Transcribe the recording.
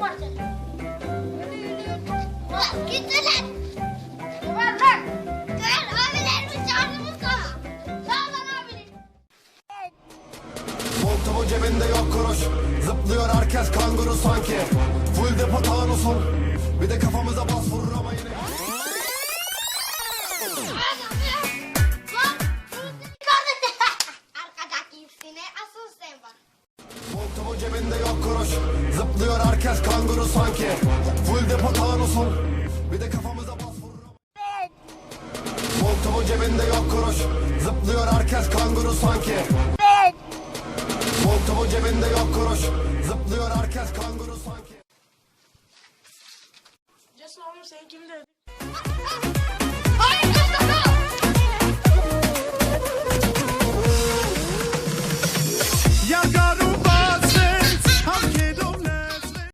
var senin. Ulan git lan. Var lan. Gel abilerimiz yardımcı sana. Sağ ol lan abinin. Montumun cebinde yok kuruş Zıplıyor herkes kanguru sanki Full depo tanusun Bir de kafamıza bas vurur ama yine. Montumun cebinde yok kuruş Zıplıyor herkes kanguru sanki. Full depo tanusun Bir de kafamıza bas Montumun cebinde yok kuruş. Zıplıyor herkes kanguru sanki. Montumun cebinde yok kuruş. Zıplıyor herkes kanguru sanki. Cesim oğlum sen kim ah.